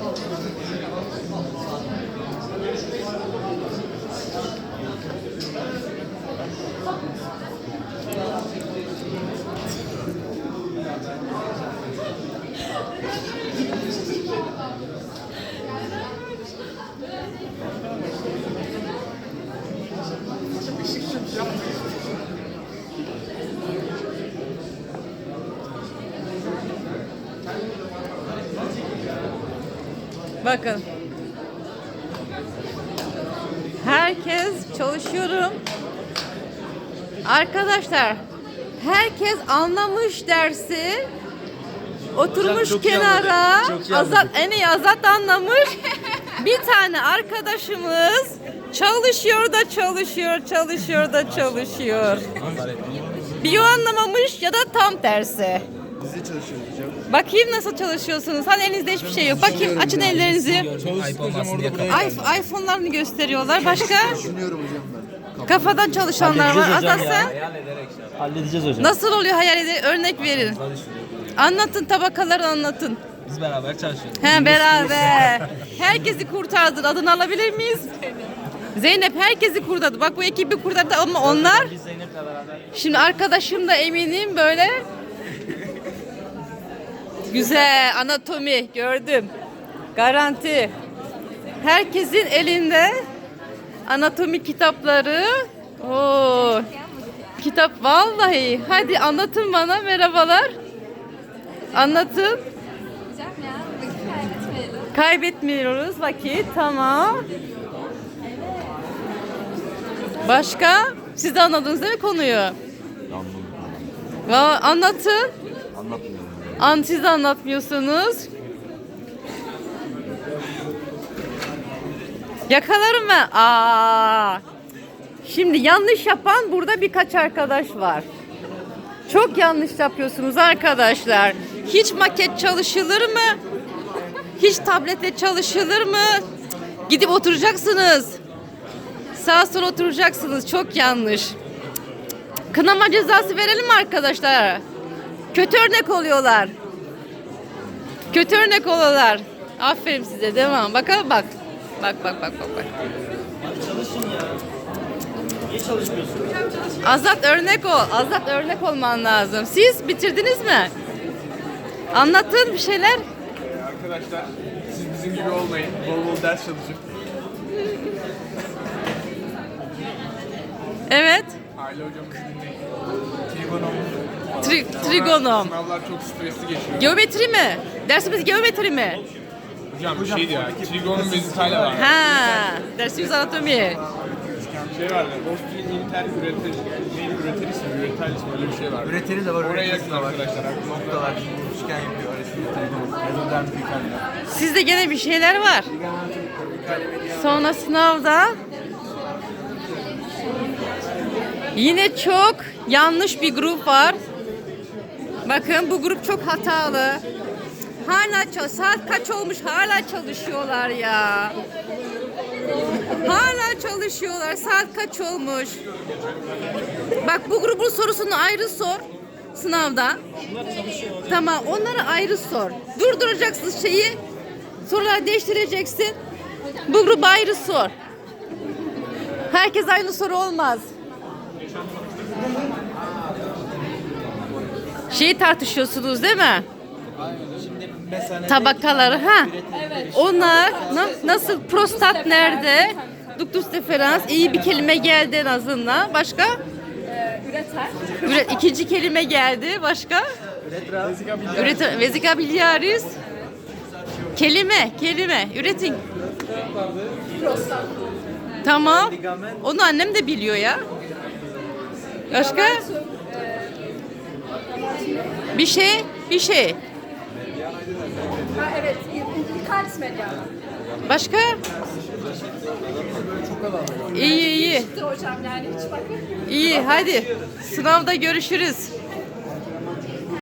Thank you. Bakın. Herkes çalışıyorum. Arkadaşlar herkes anlamış dersi. Oturmuş Çok iyi kenara. anladık, çok iyi Azat en iyi Azat anlamış. Bir tane arkadaşımız çalışıyor da çalışıyor, çalışıyor da çalışıyor. Bir o anlamamış ya da tam tersi. Çalışıyoruz hocam. Bakayım nasıl çalışıyorsunuz. Hani elinizde hiçbir şey yok. Bakayım açın ellerinizi. Ayıp olmasın diye iPhone- iPhone'larını gösteriyorlar. Başka Düşünüyorum hocam ben. kafadan çalışanlar var. Azat sen Halledeceğiz hocam. nasıl oluyor hayal edin. Örnek verin. Anlatın tabakaları anlatın. Biz beraber çalışıyoruz. He beraber. Herkesi kurtardın. Adını alabilir miyiz? Zeynep herkesi kurtardı. Bak bu ekibi kurtardı ama onlar Biz Zeynep'le beraber. Şimdi arkadaşım da eminim böyle güzel anatomi gördüm. Garanti. Herkesin elinde anatomi kitapları. Oo. Kitap vallahi. Hadi anlatın bana merhabalar. Anlatın. Kaybetmiyoruz vakit. Tamam. Başka? Siz de anladınız değil mi konuyu? Va- Anlatın. Anlatmıyorum. An siz de anlatmıyorsunuz. Yakalarım ben. Aa. Şimdi yanlış yapan burada birkaç arkadaş var. Çok yanlış yapıyorsunuz arkadaşlar. Hiç maket çalışılır mı? Hiç tablete çalışılır mı? Gidip oturacaksınız. Sağa sola oturacaksınız. Çok yanlış. Kınama cezası verelim mi arkadaşlar? Kötü örnek oluyorlar. Kötü örnek oluyorlar. Aferin size devam. Bakalım bak. Bak bak bak bak bak. Çalışın ya. Niye çalışmıyorsun? Azat örnek ol. Azat örnek olman lazım. Siz bitirdiniz mi? Anlatın bir şeyler. Arkadaşlar siz bizim gibi olmayın. Bol bol ders çalışın. Evet. Aile hocamızı dinleyin. Trigonom. Tri- trigonom. Sınavlar çok stresli geçiyor. Geometri mi? Dersimiz geometri mi? Hocam bir şeydi ya. Trigonum vezikale var. Ha, dersimiz anatomi. Şey vardı. Boston inter üretir. Ne üreteris mi? Üreteris mi? Öyle bir şey var. Üreteri de var, Oraya yakın var. arkadaşlar. aklınızda. Noktalar, üçgen yapıyor. Trigon. Yazıldığım bir Sizde gene bir şeyler var. Sonra sınavda yine çok yanlış bir grup var. Bakın bu grup çok hatalı. Hala saat kaç olmuş hala çalışıyorlar ya. Hala çalışıyorlar. Saat kaç olmuş? Bak bu grubun sorusunu ayrı sor sınavda. Tamam onları ayrı sor. Durduracaksın şeyi. Soruları değiştireceksin. Bu grubu ayrı sor. Herkes aynı soru olmaz. Şeyi tartışıyorsunuz değil mi? Tabakaları ha. Onlar na- nasıl prostat nerede? Ductus deferens iyi bir kelime geldi en azından. Başka? Üreter. Üret, ikinci kelime geldi. Başka? Üret, vesika biliaris. Kelime, kelime. Üretin. Tamam. Onu annem de biliyor ya. Başka? Bir şey, bir şey. Ha evet. Picardis mediana. Başka? İyi iyi. Hocam yani hiç bakın. İyi hadi. Sınavda görüşürüz.